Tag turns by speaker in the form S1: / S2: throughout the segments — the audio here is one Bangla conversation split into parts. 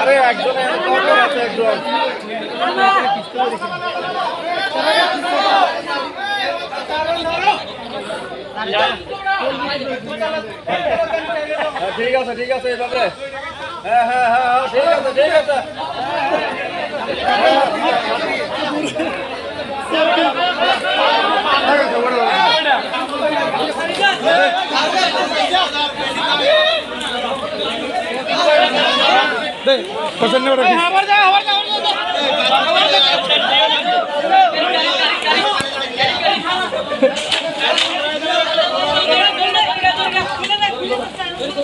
S1: আরে একজন আছে একজন। ঠিক আছে ঠিক আছে এভাবে হ্যাঁ হ্যাঁ হ্যাঁ হ্যাঁ, ঠিক আছে ঠিক আছে
S2: এই আজকা আজকা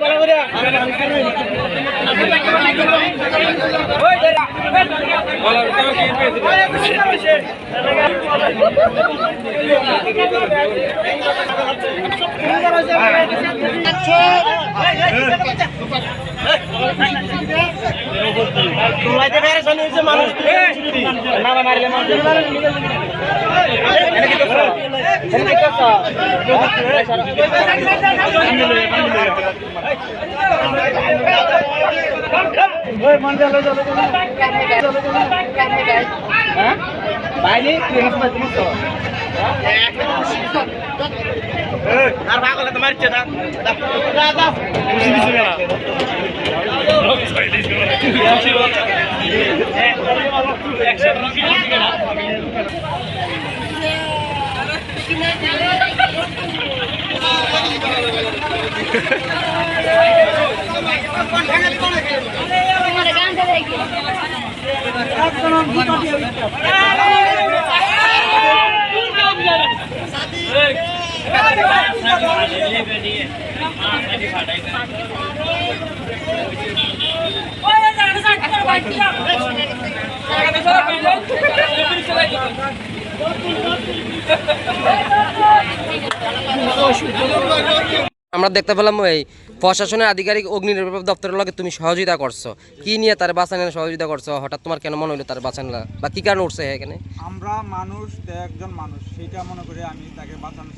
S1: ভালো করে হ্যাঁ বাইরে আর ভাগলে তো মারছে
S3: আমরা দেখতে পেলাম এই প্রশাসনের আধিকারিক অগ্নি নির্বাপক দপ্তরের লগে তুমি সহযোগিতা করছ। কি নিয়ে তার বাঁচানোর সহযোগিতা করছ? হঠাৎ তোমার কেন মনে হলো তার বাঁচানো বা কি কারণে উঠছে এখানে?
S4: আমরা মানুষ একজন মানুষ সেইটা মনে করে আমি তাকে বাঁচানোর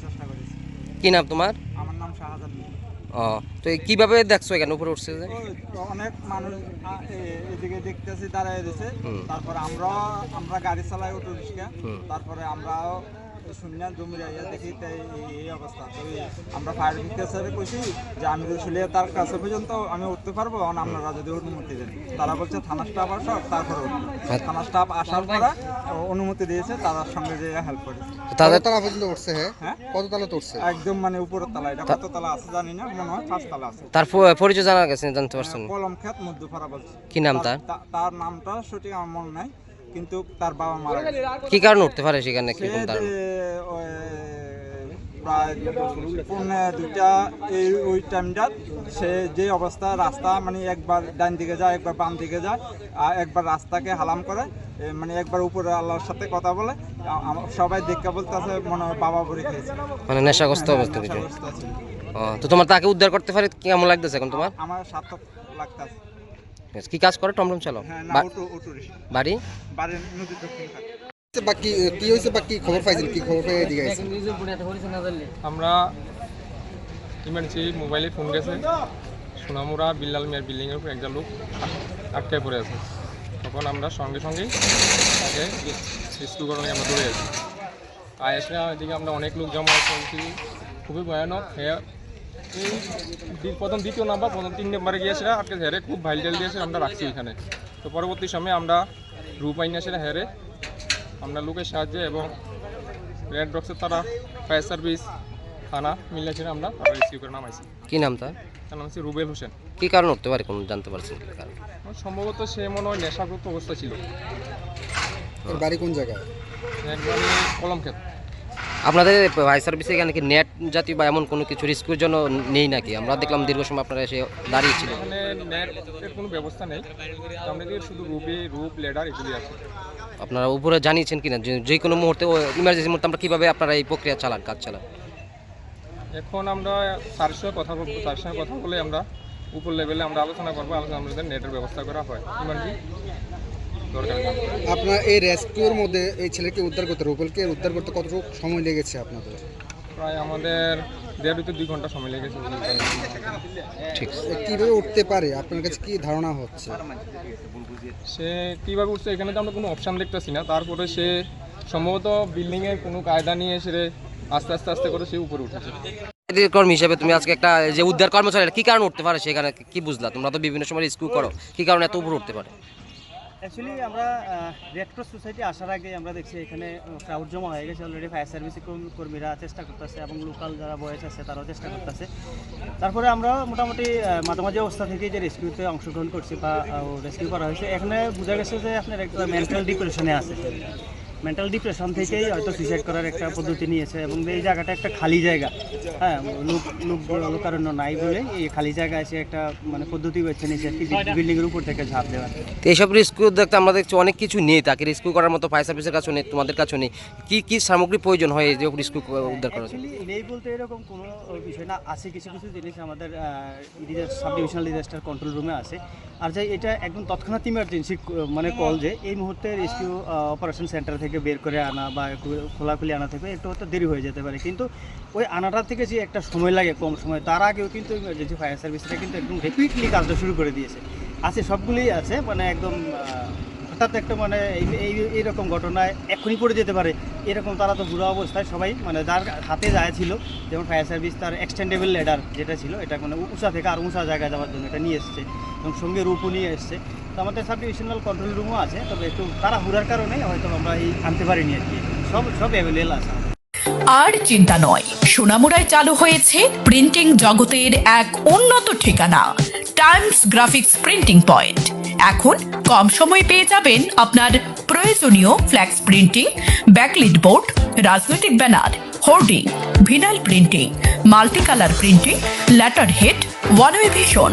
S3: কি নাম তোমার?
S4: আমার নাম শাহজাদ
S3: ও তো কীভাবে দেখছ এখানে উপরে উঠছে যে?
S4: অনেক মানুষ এদিকে দেখতেছি দাঁড়ায় রয়েছে।
S3: তারপরে
S4: তারপর আমরা আমরা গাড়ি চালাই অটো রিক্সা। তারপরে আমরাও আইয়া দেখি তাই এই- অবস্থা। তো আমরা ফায়ার ব্রিগেড কইছি যে আমি তার কাছে পর্যন্ত আমি উঠতে পারব কারণ আপনারা যদি অনুমতি দেন। তারা বলছে থানা স্টাফ আসো তারপরে
S3: হ্যাঁ।
S4: থানা স্টাফ আসার পরে অনুমতি দিয়েছে তার সঙ্গে যে হেল্প করে।
S3: তাদের
S5: কততলা পর্যন্ত উঠছে হ্যাঁ?
S4: হ্যাঁ।
S5: কততলা তো উঠছে?
S4: একদম মানে উপরের তলা এটা কত তলা আছে জানি না মনে হয় পাঁচ তলা আছে।
S3: তার পরিচয় জানা গেছে জানতে পারছেন
S4: কলম খেত মধ্যপাড়া বলছে।
S3: কি নাম তার
S4: তার নামটা সঠিক আমার মনে নাই। কিন্তু তার বাবা মারা গেছে।
S3: কি কারণে উঠতে পারে সেখানে?
S4: প্রায় পৌনে দুইটা এই ওই টাইমটা সে যে অবস্থা রাস্তা মানে একবার ডান দিকে যায় একবার বাম দিকে যায় আর একবার রাস্তাকে হালাম করে মানে একবার উপরে আল্লাহর সাথে কথা বলে সবাই বলতেছে মনে হয় বাবা খেয়েছে
S3: মানে নেশাগ্রস্ত অবস্থা কিছু
S4: অবস্থা
S3: তো তোমার তাকে উদ্ধার করতে পারে? কেমন লাগতেছে এখন তোমার?
S4: আমার সার্থক লাগতেছে।
S3: কি কাজ করে? টমটম চালো
S4: হ্যাঁ না
S3: বা-
S4: অটো অটো রিক্সা
S3: বাড়ি?
S4: বাড়ির নদীর দক্ষিণ ঘাট।
S5: বা কি হয়েছে? বা কি খবর পাইছেন? কি খবর পেয়ে এদিকে
S6: আমরা ইমার্জেন্সি মোবাইলে ফোন গেছে। সোনামুরা বিল্লাল মিয়ার বিল্ডিংয়ের উপর একটা লোক আটকায় পড়ে আছে। তখন আমরা সঙ্গে সঙ্গেই তাকে রেস্কিউ করানো আমরা দৌড়ে আসি। আর এসে এদিকে আমরা অনেক লোক জমা করছি খুবই ভয়ানক। হ্যাঁ প্রথম দ্বিতীয় নাম্বার প্রথম তিন নম্বরে গিয়ে সেটা আজকে হেরে খুব ভাইল দিয়েছে আমরা রাখছি এখানে। তো পরবর্তী সময়ে আমরা রূপ আইনা সেটা হেরে আমরা লোকের সাহায্যে এবং রেড ডক্সের তারা ফায়ার সার্ভিস থানা মিলে সেটা আমরা তারা রেস্কিউ করে নামাইছি।
S3: কি নাম তার?
S6: তার নাম হচ্ছে রুবেল হোসেন।
S3: কী কারণ হতে পারে কোন জানতে পারছেন কি কারণ?
S6: সম্ভবত সে মনে হয় নেশাগ্রস্ত অবস্থা ছিল।
S5: বাড়ি কোন জায়গায়?
S6: একবারে কলম ক্ষেত
S3: আপনাদের ভাই সার্ভিসে এখানে কি নেট জাতীয় বা এমন কোনো কিছু রিস্কের জন্য নেই নাকি? আমরা দেখলাম দীর্ঘ সময় আপনারা এসে
S6: নেটের কোনো ব্যবস্থা নেই। আমাদের শুধু রূপে রূপ লেডার এগুলি আছে।
S3: আপনারা উপরে জানিয়েছেন কিনা? যে যে কোনো মুহূর্তে ইমার্জেন্সি মুহূর্তে আমরা কীভাবে আপনারা এই প্রক্রিয়া চালান কাজ চালান?
S6: এখন আমরা স্যারের সঙ্গে কথা বলব তার সঙ্গে কথা বলে আমরা উপর লেভেলে আমরা আলোচনা করব আলোচনা আমাদের নেটের ব্যবস্থা করা হয়। ইমার্জি দরকার নেই।
S5: আপনার এই রেস্কিউর মধ্যে এই ছেলেকে উদ্ধার করতে রুবেলকে উদ্ধার করতে কতটুকু সময় লেগেছে আপনাদের?
S6: প্রায় আমাদের দেড় থেকে দুই ঘণ্টা সময় লেগেছে
S3: ঠিক।
S5: এ কীভাবে উঠতে পারে? আপনার কাছে কি ধারণা হচ্ছে?
S6: সে কীভাবে উঠছে এখানে তো আমরা কোনো অপশান দেখতেছি না। তারপরে সে সম্ভবত বিল্ডিংয়ের কোনো কায়দা নিয়ে সে আস্তে আস্তে আস্তে করে সে উপরে উঠেছে।
S3: কর্মী হিসেবে তুমি আজকে একটা যে উদ্ধার কর্মচারী কি কারণে উঠতে পারে সেখানে কি বুঝলা? তোমরা তো বিভিন্ন সময় রিস্কিউ করো। কি কারণে এত উপরে উঠতে পারে?
S1: অ্যাকচুয়ালি আমরা রেড ক্রস সোসাইটি আসার আগে আমরা দেখছি এখানে ক্রাউড জমা হয়ে গেছে অলরেডি ফায়ার সার্ভিস কর্মীরা চেষ্টা করতেছে এবং লোকাল যারা বয়স আছে তারাও চেষ্টা করতেছে। তারপরে আমরা মোটামুটি মাঝামাঝি অবস্থা থেকে যে রেস্কিউতে অংশগ্রহণ করছি বা রেস্কিউ করা হয়েছে, এখানে বোঝা গেছে যে আপনার একটা মেন্টাল ডিপ্রেশনে আছে। মেন্টাল ডিপ্রেশন থেকেই হয়তো সুইসাইড করার একটা পদ্ধতি নিয়েছে এবং এই জায়গাটা একটা খালি জায়গা। হ্যাঁ লোক লোক লোকারণ্য নাই বলে এই খালি জায়গা এসে একটা মানে পদ্ধতি বেছে নিয়েছে একটি বিল্ডিংয়ের উপর থেকে ঝাঁপ দেওয়ার।
S3: তো এইসব রিস্কিউ দেখতে আমরা দেখছি অনেক কিছু নেই তাকে রিস্কিউ করার মতো ফায়ার সার্ভিসের কাছে নেই তোমাদের কাছে নেই। কি কি সামগ্রী প্রয়োজন হয় এই যে রিস্কিউ উদ্ধার করার জন্য?
S1: নেই বলতে এরকম কোনো বিষয় না আছে কিছু কিছু জিনিস আমাদের সাব ডিভিশনাল ডিজাস্টার কন্ট্রোল রুমে আছে। আর যে এটা একদম তৎক্ষণাৎ ইমার্জেন্সি মানে কল যে এই মুহূর্তে রেস্কিউ অপারেশন সেন্টার থেকে বের করে আনা বা খোলাখুলি আনা থেকে একটু হয়তো দেরি হয়ে যেতে পারে। কিন্তু ওই আনাটা থেকে যে একটা সময় লাগে, কম সময়, তার আগেও কিন্তু ইমার্জেন্সি ফায়ার সার্ভিসটা কিন্তু একদম রেপিডলি কাজটা শুরু করে দিয়েছে। আছে, সবগুলোই আছে মানে একদম হঠাৎ একটা মানে এই এইরকম ঘটনায় এখনই পড়ে যেতে পারে। এরকম তারা তো বুড়ো অবস্থায় সবাই মানে যার হাতে যায় ছিল, যেমন ফায়ার সার্ভিস তার এক্সটেন্ডেবল লেডার যেটা ছিল, এটা মানে উঁচা থেকে আর উঁচা জায়গায় যাওয়ার জন্য এটা নিয়ে এসছে। এবং সঙ্গে রূপও নিয়ে এসছে। আমাদের সাব ডিভিশনাল কন্ট্রোল রুমও আছে, তবে একটু তারা হুড়ার কারণে হয়তো আমরা এই আনতে পারিনি আর কি। সব সব অ্যাভেলেবল আছে
S7: আর চিন্তা নয় সোনামুড়ায় চালু হয়েছে প্রিন্টিং জগতের এক উন্নত ঠিকানা টাইমস গ্রাফিক্স প্রিন্টিং পয়েন্ট এখন কম সময়ে পেয়ে যাবেন আপনার প্রয়োজনীয় ফ্ল্যাক্স প্রিন্টিং ব্যাকলিট বোর্ড রাজনৈতিক banner hoarding vinyl printing multi colour printing letter head one way vision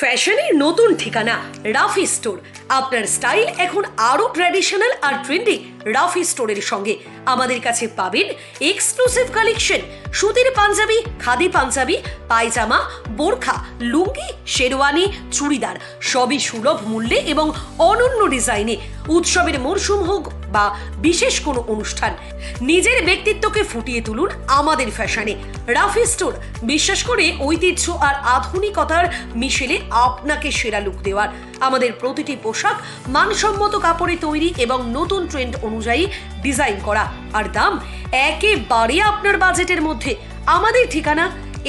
S8: ফ্যাশনের নতুন ঠিকানা রাফি স্টোর। আপনার স্টাইল এখন আরও ট্র্যাডিশনাল আর ট্রেন্ডি রাফি স্টোরের সঙ্গে আমাদের কাছে পাবেন এক্সক্লুসিভ কালেকশন সুতির পাঞ্জাবি, খাদি পাঞ্জাবি, পায়জামা, বোরখা, লুঙ্গি, শেরওয়ানি, চুড়িদার সবই সুলভ মূল্যে এবং অনন্য ডিজাইনে উৎসবের মরশুম হোক বা বিশেষ কোনো অনুষ্ঠান। নিজের ব্যক্তিত্বকে ফুটিয়ে তুলুন আমাদের ফ্যাশনে। রাফি স্টোর, বিশ্বাস করে ঐতিহ্য আর আধুনিকতার মিশেলে আপনাকে সেরা লুক দেওয়ার আমাদের প্রতিটি পোশাক মানসম্মত কাপড়ে তৈরি এবং নতুন ট্রেন্ড অনুযায়ী ডিজাইন করা। আর দাম একেবারে আপনার বাজেটের মধ্যে। আমাদের ঠিকানা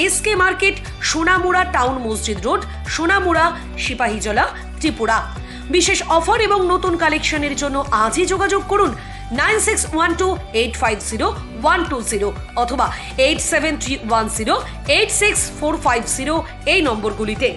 S8: এসকে মার্কেট সোনামুড়া টাউন মসজিদ রোড সোনামুড়া, সিপাহীজলা, ত্রিপুরা। বিশেষ অফার এবং নতুন কালেকশনের জন্য আজই যোগাযোগ করুন nine six one two eight five zero one two zero অথবা eight seven three one zero eight six four five zero এই নম্বরগুলিতে।